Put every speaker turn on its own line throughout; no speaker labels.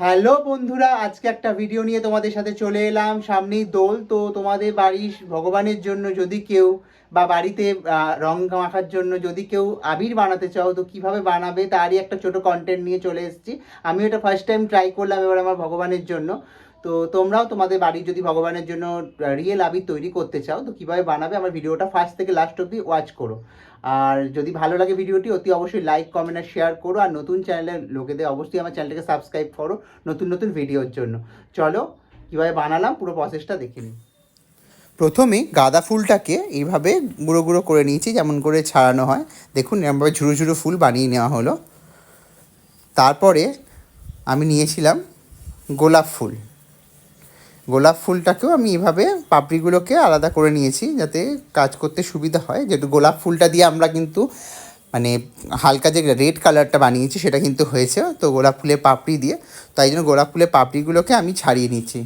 Hello বন্ধুরা, আজকে একটা ভিডিও নিয়ে তোমাদের সাথে চলে এলাম। সামনেই দোল, তো তোমাদের বাড়ির ভগবানের জন্য যদি কেউ বা বাড়িতে রং মাখার জন্য যদি কেউ আবির বানাতে চাও, তো কীভাবে বানাবে তারই একটা ছোট কন্টেন্ট নিয়ে চলে এসেছি। আমি এটা ফার্স্ট টাইম ট্রাই করলাম এবার আমার ভগবানের জন্য। তো তোমরাও তোমাদের বাড়ির যদি ভগবানের জন্য রিয়েল আবির তৈরি করতে চাও, তো কীভাবে বানাবে? আমার ভিডিওটা ফার্স্ট থেকে লাস্ট অব্দি ওয়াচ করো। আর যদি ভালো লাগে ভিডিওটি, অতি অবশ্যই লাইক কমেন্ট আর শেয়ার করো। আর নতুন চ্যানেলের লোকেদের অবশ্যই আমার চ্যানেলটাকে সাবস্ক্রাইব করো নতুন নতুন ভিডিওর জন্য। চলো, কীভাবে বানালাম পুরো প্রসেসটা দেখে নিই। প্রথমে গাঁদা ফুলটাকে এইভাবে গুঁড়ো গুঁড়ো করে নিয়েছি, যেমন করে ছাড়ানো হয়। দেখুন, এরমভাবে ঝুরো ঝুরো ফুল বানিয়ে নেওয়া হলো। তারপরে আমি নিয়েছিলাম গোলাপ ফুল। গোলাপ ফুলটাকেও আমি এভাবে পাপড়িগুলোকে আলাদা করে নিয়েছি যাতে কাজ করতে সুবিধা হয়। যেহেতু গোলাপ ফুলটা দিয়ে আমরা কিন্তু মানে হালকা যে রেড কালারটা বানিয়েছি সেটা কিন্তু হয়েছে, তো গোলাপ ফুলের পাপড়ি দিয়ে। তাই জন্য গোলাপ ফুলের পাপড়িগুলোকে আমি ছাড়িয়ে নিচ্ছি।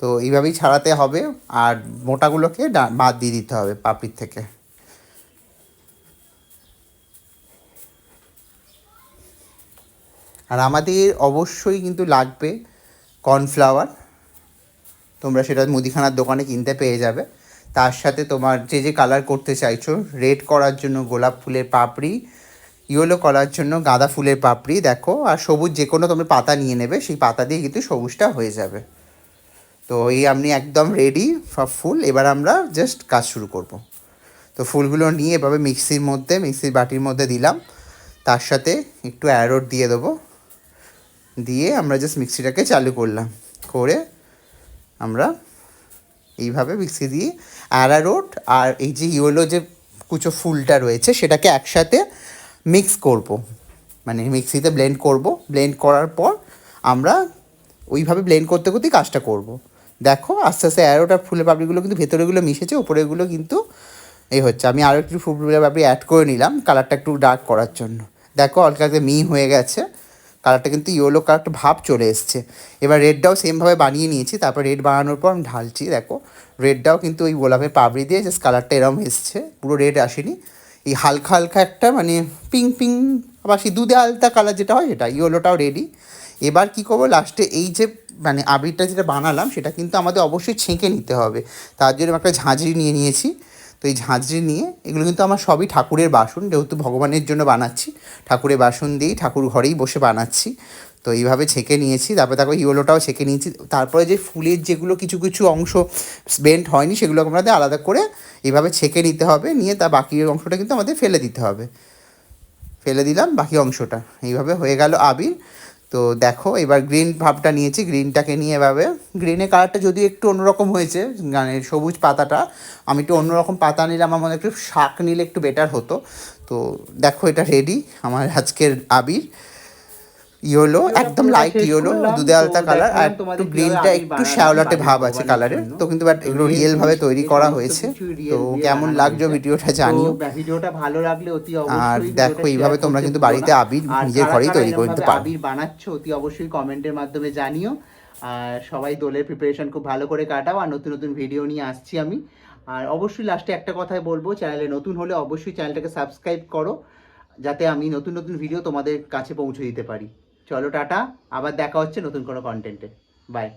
তো এইভাবেই ছাড়াতে হবে আর মোটাগুলোকে বাদ দিয়ে দিতে হবে পাপড়ির থেকে। আর আমাদের অবশ্যই কিন্তু লাগবে কর্নফ্লাওয়ার, তোমরা সেটা মুদিখানার দোকানে কিনতে পেয়ে যাবে। তার সাথে তোমার যে যে কালার করতে চাইছো রেড করার জন্য গোলাপ ফুলের পাপড়ি ইয়েলো করার জন্য গাঁদা ফুলের পাপড়ি, দেখো, আর সবুজ যে কোনো তোমরা পাতা নিয়ে নেবে, সেই পাতা দিয়ে কিন্তু সবুজটা হয়ে যাবে। তো এই আপনি একদম রেডি সব ফুল এবার আমরা জাস্ট কাজ শুরু করব। তো ফুলগুলো নিয়ে এভাবে মিক্সির মধ্যে মিক্সির বাটির মধ্যে দিলাম। তার সাথে একটু অ্যারোট দিয়ে দেবো। দিয়ে আমরা জাস্ট মিক্সিটাকে চালু করলাম। করে আমরা এইভাবে মিক্সি দিয়ে অ্যারারোট আর এই যে ইয়েলো যে কুচো ফুলটা রয়েছে, সেটাকে একসাথে মিক্স করব। মানে মিক্সিতে ব্লেন্ড করব। ব্লেন্ড করার পর আমরা ওইভাবে ব্লেন্ড করতে করতেই কাজটা করব। দেখো, আস্তে আস্তে অ্যারোট আর ফুলের পাপড়িগুলো কিন্তু ভেতরেগুলো মিশেছে ওপরেগুলো কিন্তু এই হচ্ছে। আমি আরও একটু ফুলের পাপড়ি অ্যাড করে নিলাম কালারটা একটু ডার্ক করার জন্য। দেখো, হালকা মি হয়ে গেছে। কালারটা কিন্তু ইয়েলো কালারটা ভাব চলে এসছে। এবার রেডটাও সেমভাবে বানিয়ে নিয়েছি, তারপর রেড বানানোর পর আমি ঢালছি, দেখো। রেডটাও কিন্তু ওই গোলাপের পাবড়ি দিয়ে জাস্ট কালারটা এরম এসছে, পুরো রেড আসেনি। এই হালকা হালকা একটা মানে পিঙ্ক পিঙ্ক আবার সেই দুধে আলতা কালার যেটা হয় সেটা ইয়েলোটাও রেডি এবার কি করব লাস্টে এই যে মানে আবিরটা যেটা বানালাম, সেটা কিন্তু আমাদের অবশ্যই ছেঁকে নিতে হবে। তার জন্য একটা ঝাঁঝরি নিয়ে নিয়েছি। তো এই ঝাঁঝরি নিয়ে এগুলো কিন্তু আমার সবই ঠাকুরের বাসন, যেহেতু ভগবানের জন্য বানাচ্ছি। ঠাকুরের বাসন দিয়েই ঠাকুর ঘরেই বসে বানাচ্ছি। তো এইভাবে ছেঁকে নিয়েছি, তারপরে তারপর ইয়েলোটাও ছেঁকে নিয়েছি। তারপরে যে ফুলের যেগুলো কিছু কিছু অংশ বেন্ট হয়নি, সেগুলো আমাদের আলাদা করে এইভাবে ছেঁকে নিতে হবে। নিয়ে তার বাকি অংশটা কিন্তু আমাদের ফেলে দিতে হবে। ফেলে দিলাম বাকি অংশটা। এইভাবে হয়ে গেল আবির। তো দেখো, এবার গ্রিন ভাবটা নিয়েছি গ্রিনটাকে নিয়ে এভাবে। গ্রিনের কালারটা যদি একটু অন্যরকম হয়েছে মানে সবুজ পাতাটা, আমি একটু অন্যরকম পাতা নিলাম আমার মনে একটু শাক নিলে একটু বেটার হতো। তো দেখো, এটা রেডি আমার আজকের আবির। ইয়েলো একদম লাইট ইয়েলো দুধে আলতা কালার আর একটু গ্রিনটা একটু শ্যাওলাটে ভাব আছে কালারের তো কিন্তু বাট এগুলো রিয়েল ভাবে তৈরি করা হয়েছে। তো কেমন লাগল ভিডিওটা জানিও।
ভিডিওটা ভালো লাগলে অতি অবশ্যই
আর
দেখো
এইভাবে তোমরা কিন্তু বাড়িতে আবির নিজের ঘরেই তৈরি করতে পারো
আবির বানাচ্ছ অতি অবশ্যই কমেন্টের মাধ্যমে জানিও। আর সবাই দোলের প্রিপারেশন খুব ভালো করে কাটাও আর নতুন নতুন ভিডিও নিয়ে আসছি আমি। আর অবশ্যই লাস্টে একটা কথাই বলব চ্যানেলে নতুন হলে অবশ্যই চ্যানেলটাকে সাবস্ক্রাইব করো যাতে আমি নতুন নতুন ভিডিও তোমাদের কাছে পৌঁছে দিতে পারি। চলো টাটা আবার দেখা হচ্ছে নতুন কোনো কন্টেন্টে বাই